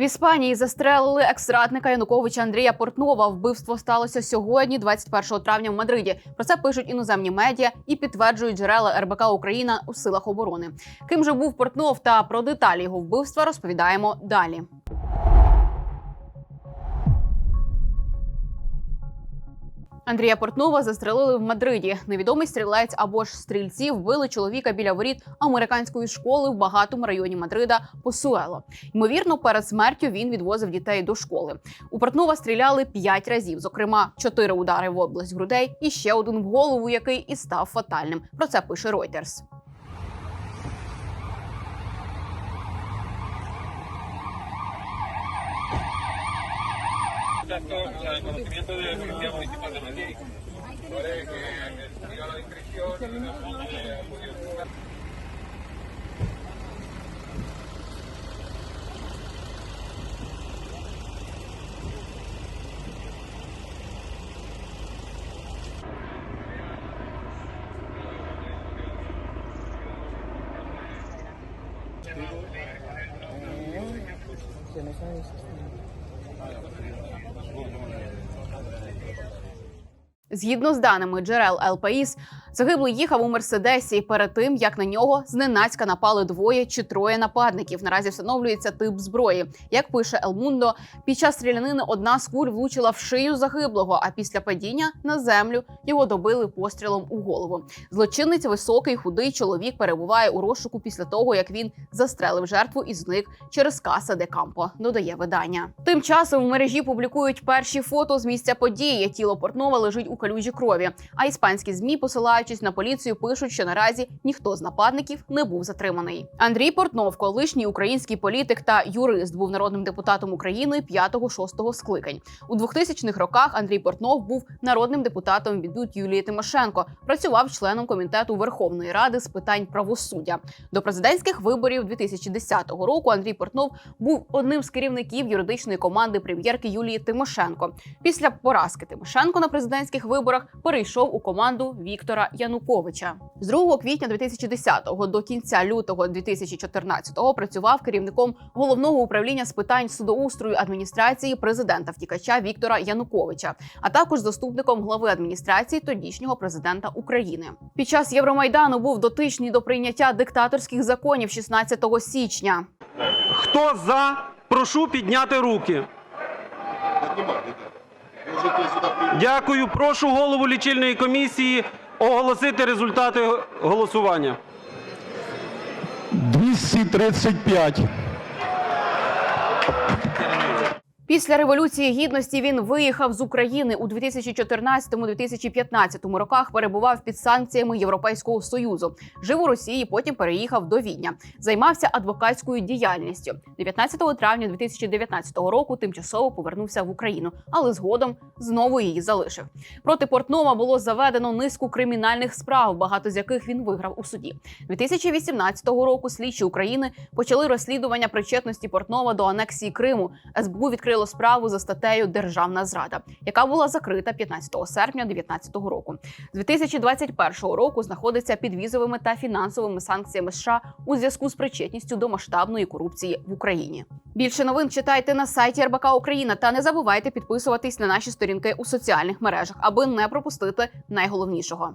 В Іспанії застрелили екс-радника Януковича Андрія Портнова. Вбивство сталося сьогодні, 21 травня в Мадриді. Про це пишуть іноземні медіа і підтверджують джерела РБК Україна у силах оборони. Ким же був Портнов та про деталі його вбивства розповідаємо далі. Андрія Портнова застрелили в Мадриді. Невідомий стрілець або ж стрільці вбили чоловіка біля воріт американської школи в багатому районі Мадрида Посуело. Ймовірно, перед смертю він відвозив дітей до школи. У Портнова стріляли п'ять разів, зокрема, чотири удари в область грудей і ще один в голову, який і став фатальним. Про це пише Reuters. Exacto, o sea, el conocimiento de la Policía Municipal de Madrid. ¿vale? Que diga la discreción y no haya よろしくお願いします。Згідно з даними джерел ЛПІС, загиблий їхав у мерседесі перед тим, як на нього зненацька напали двоє чи троє нападників. Наразі встановлюється тип зброї. Як пише Елмундо, під час стрілянини одна з куль влучила в шию загиблого. А після падіння на землю його добили пострілом у голову. Злочинець високий худий чоловік перебуває у розшуку після того, як він застрелив жертву і зник через каса де Кампо. Додає видання. Тим часом в мережі публікують перші фото з місця події. Тіло Портнова лежить у калюжі крові. А іспанські змі, посилаючись на поліцію, пишуть, що наразі ніхто з нападників не був затриманий. Андрій Портнов, колишній український політик та юрист, був народним депутатом України 5-6 скликань. У 2000-х роках Андрій Портнов був народним депутатом від Юлії Тимошенко. Працював членом комітету Верховної Ради з питань правосуддя. До президентських виборів 2010 року Андрій Портнов був одним з керівників юридичної команди прем'єрки Юлії Тимошенко. Після поразки Тимошенко на президентських виборах перейшов у команду Віктора Януковича. З 2 квітня 2010 до кінця лютого 2014 працював керівником головного управління з питань судоустрою адміністрації президента втікача Віктора Януковича, а також заступником глави адміністрації тодішнього президента України. Під час Євромайдану був дотичний до прийняття диктаторських законів 16 січня. Хто за? Прошу підняти руки. Дякую. Прошу голову лічильної комісії оголосити результати голосування. 235. Після революції гідності він виїхав з України у 2014-2015 роках. Перебував під санкціями Європейського союзу. Жив у Росії, потім переїхав до Відня. Займався адвокатською діяльністю. 19 травня 2019 року тимчасово повернувся в Україну, але згодом знову її залишив. Проти Портнова було заведено низку кримінальних справ, багато з яких він виграв у суді. 2018 року слідчі України почали розслідування причетності Портнова до анексії Криму. СБУ відкрило справу за статтею Державна зрада, яка була закрита 15 серпня 2019 року. З 2021 року знаходиться під візовими та фінансовими санкціями США у зв'язку з причетністю до масштабної корупції в Україні. Більше новин читайте на сайті РБК Україна та не забувайте підписуватись на наші сторінки у соціальних мережах, аби не пропустити найголовнішого.